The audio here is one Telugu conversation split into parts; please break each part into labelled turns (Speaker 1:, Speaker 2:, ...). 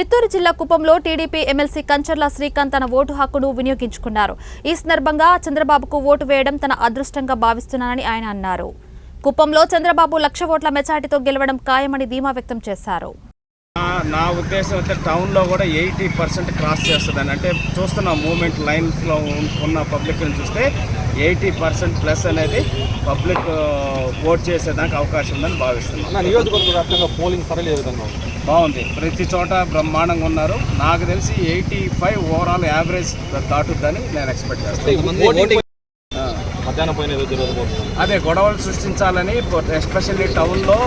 Speaker 1: చిత్తూరు జిల్లా కుప్పంలో టీడీపీ ఎమ్మెల్సీ కంచర్ల శ్రీకాంత్ తన ఓటు హక్కును వినియోగించుకున్నారు. ఈ సందర్భంగా చంద్రబాబుకు ఓటు వేయడం తన అదృష్టంగా భావిస్తున్నానని ఆయన అన్నారు. కుప్పంలో చంద్రబాబు లక్ష ఓట్ల మెజార్టీతో గెలవడం ఖాయమని ధీమా వ్యక్తం చేశారు.
Speaker 2: నా- ఉద్దేశం అయితే టౌన్లో కూడా ఎయిటీ పర్సెంట్ క్రాస్ చేస్తుందని అంటే చూస్తున్న మూమెంట్ లైన్స్లో ఉన్న పబ్లిక్ని చూస్తే ఎయిటీ పర్సెంట్ ప్లస్ అనేది పబ్లిక్ ఓట్ చేసేదానికి అవకాశం ఉందని భావిస్తున్నాను
Speaker 3: నియోజకవర్గ వ్యాప్తంగా పోలింగ్ సరళి విధంగా?
Speaker 2: బాగుంది ప్రతి చోట బ్రహ్మాండంగా ఉన్నారు నాకు తెలిసి ఎయిటీ ఫైవ్ ఓవరాల్ యావరేజ్ దాటుద్దని నేను ఎక్స్పెక్ట్ చేస్తాను.
Speaker 3: మధ్యాహ్నం పోయిన ఏదో జరగబోతుంది
Speaker 2: అదే గొడవలు సృష్టించాలని ఎస్పెషల్లీ టౌన్లో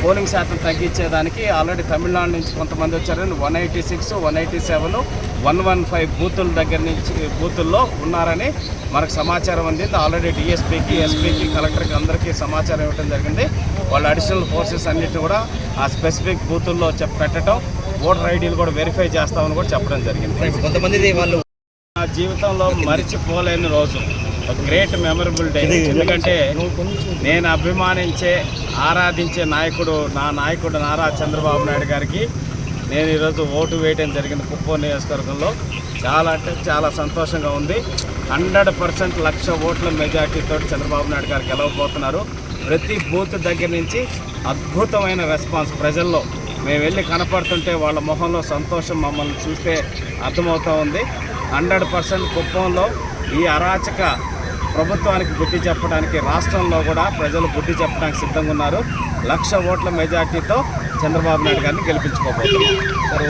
Speaker 2: పోలింగ్ శాతం తగ్గించేదానికి ఆల్రెడీ తమిళనాడు నుంచి కొంతమంది వచ్చారని one eighty six one eighty seven one one five బూతుల దగ్గర నుంచి బూతుల్లో ఉన్నారని మనకు సమాచారం అందింది. ఆల్రెడీ డిఎస్పీకి ఎస్పీకి కలెక్టర్కి అందరికీ సమాచారం ఇవ్వడం జరిగింది. వాళ్ళ అడిషనల్ ఫోర్సెస్ అన్నిటి కూడా ఆ స్పెసిఫిక్ బూతుల్లో చెప్ పెట్టడం ఓటర్ ఐడీలు కూడా వెరిఫై చేస్తామని కూడా చెప్పడం జరిగింది.
Speaker 4: కొంతమంది వాళ్ళు
Speaker 2: నా జీవితంలో మరిచిపోలేని రోజు. ఒక గ్రేట్ మెమరబుల్ డే. ఎందుకంటే నేను అభిమానించే ఆరాధించే నాయకుడు నా నాయకుడు నారా చంద్రబాబు నాయుడు గారికి నేను ఈరోజు ఓటు వేయడం జరిగింది కుప్పం నియోజకవర్గంలో. చాలా అంటే చాలా సంతోషంగా ఉంది. హండ్రెడ్ పర్సెంట్ లక్ష ఓట్ల మెజార్టీతో చంద్రబాబు నాయుడు గారు గెలవబోతున్నారు. ప్రతి బూత్ దగ్గర నుంచి అద్భుతమైన రెస్పాన్స్ ప్రజల్లో. మేము వెళ్ళి కనపడుతుంటే వాళ్ళ మొహంలో సంతోషం మమ్మల్ని చూస్తే అర్థమవుతూ ఉంది. హండ్రెడ్ పర్సెంట్ కుప్పంలో ఈ అరాచక ప్రభుత్వానికి బుద్ధి చెప్పడానికి రాష్ట్రంలో కూడా ప్రజలు బుద్ధి చెప్పడానికి సిద్ధంగా ఉన్నారు. లక్ష ఓట్ల మెజార్టీతో చంద్రబాబు నాయుడు గారిని గెలిపించుకోబోతున్నారు.